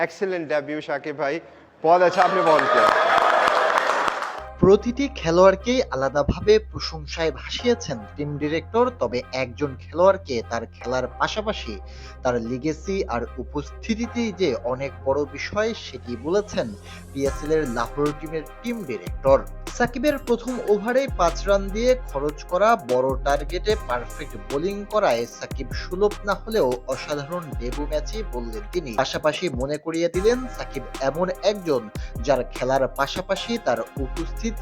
Excellent debut Shakib भाई बहुत अच्छा आपने बॉल किया। প্রতিটি খেলোয়াড়কেই আলাদাভাবে প্রশংসায় ভাসিয়েছেন টিম ডিরেক্টর তবে একজন খেলোয়াড়কে তার খেলার পাশাপাশি তার লিগেসি আর উপস্থিতিতেই যে অনেক বড় বিষয় সেটি বলেছেন পিএসএল এর লাহোর টিমের টিম ডিরেক্টর সাকিবের প্রথম ওভারে পাঁচ রান দিয়ে খরচ করা বড় টার্গেটে পারফেক্ট বোলিং করায় সাকিব সুলভ না হলেও অসাধারণ ডেবু ম্যাচই বললেন তিনি। পাশাপাশি মনে করিয়ে দিলেন, সাকিব এমন একজন যার খেলার পাশাপাশি তার উপস্থিতি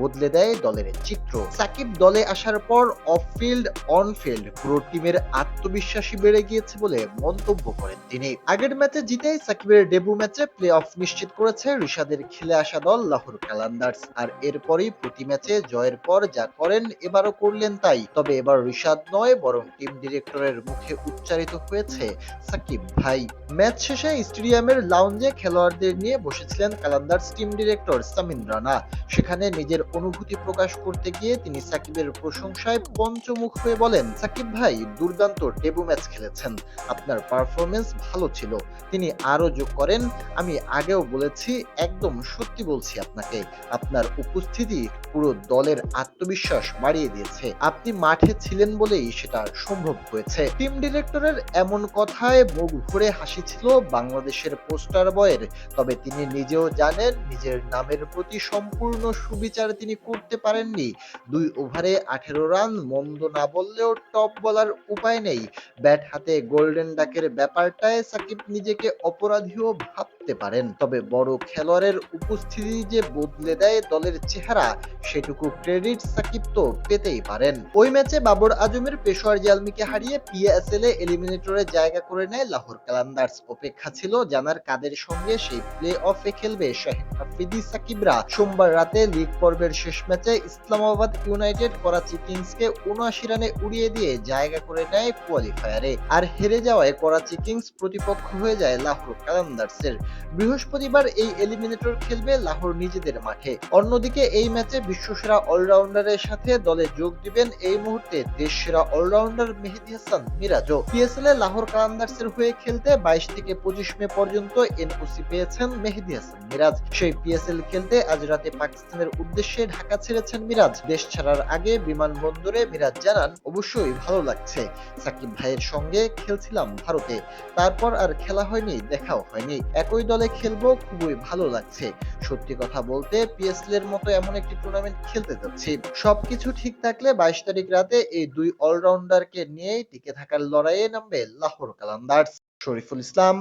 বদলে দেয় দলের চিত্র। সাকিব দলে আসার পর অফ ফিল্ড অন ফিল্ড পুরো টিমের আত্মবিশ্বাসী বেড়ে গিয়েছে বলে মন্তব্য করেন তিনি। আগের ম্যাচে জিতেই সাকিবের ডেবু ম্যাচে প্লে অফ নিশ্চিত করেছে ঋষাদের খেলে আসা দল লাহোর কালান্দার্স। আর এরপরই প্রতি ম্যাচে জয়ের পর যা করেন এবারও করলেন তাই। তবে এবার ঋষাদ নয়, বরং টিম ডিরেক্টরের মুখে উচ্চারিত হয়েছে সাকিব ভাই। ম্যাচ শেষে স্টেডিয়ামের লাউঞ্জে খেলোয়াড়দের নিয়ে বসেছিলেন কালান্দার্স টিম ডিরেক্টর সামিন রানা। সেখানে নিজের অনুভূতি প্রকাশ করতে গিয়ে তিনি সাকিবের প্রশংসায় পঞ্চমুখ হয়ে বলেন, সাকিব ভাই, দুর্দান্ত ডেবু ম্যাচ খেলেছেন। আপনার পারফরমেন্স ভালো ছিল। তিনি আরও যোগ করেন, আমি আগেও বলেছি, একদম সত্যি বলছি আপনাকে, আপনার উপস্থিতি পুরো দলের আত্মবিশ্বাস বাড়িয়ে দিয়েছে। আপনি মাঠে ছিলেন বলেই সেটা সম্ভব হয়েছে। টিম ডিরেক্টরের এমন কথায় মুখ ভরে হাসি ছিল বাংলাদেশের পোস্টার বয়ের। তবে তিনি নিজেও জানেন, নিজের নামের প্রতি সম্পূর্ণ সুবিচার তিনি করতে পারেননি। দুই ওভারে আঠেরো রান, মন্দ না বললেও টপ বলার উপায় নেই। ব্যাট হাতে গোল্ডেন ডাকের ব্যাপারটায় সাকিব নিজেকে অপরাধীও ভাবতে পারেন। তবে বড় খেলোয়াড়ের উপস্থিতি যে বদলে দেয় দলের চেহারা, সেটুকু ক্রেডিট সাকিব তো পেতেই পারেন। ওই ম্যাচে বাবর আজমের পেশোয়ার জালমিকে হারিয়ে পিএসএল এ এলিমিনেটরে জায়গা করে নেয় লাহোর কালান্দার্স। অপেক্ষা ছিল জানার কাদের সঙ্গে সেই প্লে অফে খেলবে শাহিন আফ্রিদি সাকিবরা। সোমবার রাতে লিগ পর্বের শেষ ম্যাচে ইসলামাবাদ ইউনাইটেড করাচি কিংসকে উনআশি রানে উড়িয়ে দিয়ে জায়গা করে নেয় কোয়ালিফায়ারে। আর হেরে যাওয়ায় করাচি কিংস প্রতিপক্ষ হয়ে যায় লাহোর কালান্দার্সের। বৃহস্পতিবার এই এলিমিনেটর খেলবে লাহোর নিজেদের মাঠে। অন্যদিকে এই ম্যাচে বিশ্বসেরা অলরাউন্ডারের সাথে দলে যোগ দিবেন এই মুহূর্তে দেশ অলরাউন্ডার মেহেদি হাসান মিরাজও। পিএসএল এ লাহোর কালান্দার্সের হয়ে খেলতে বাইশ থেকে পঁচিশ মে পর্যন্ত এনওসি পেয়েছেন মেহেদি হাসান মিরাজ। সেই পিএসএল খেলতে আজ রাতে পাকিস্তানের উদ্দেশ্যে ঢাকা ছেড়েছেন মিরাজ। দেশ ছাড়ার আগে বিমানবন্দরে মিরাজ জানান, অবশ্যই ভালো লাগছে। সাকিব ভাইয়ের সঙ্গে খেলছিলাম ভারতে। তারপর আর খেলা হয়নি, দেখাও হয়নি। একই দলে খেলব, খুবই ভালো লাগছে। সত্যি কথা বলতে পিএসএল এর মতো এমন একটি টুর্নামেন্ট খেলতে যাচ্ছি। সবকিছু ঠিক থাকলে বাইশ তারিখ রাতে এই দুই অলরাউন্ডারকে নিয়েই টিকে থাকার লড়াইয়ে নামবে Lahore Qalandars. Shoriful Islam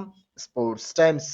sports times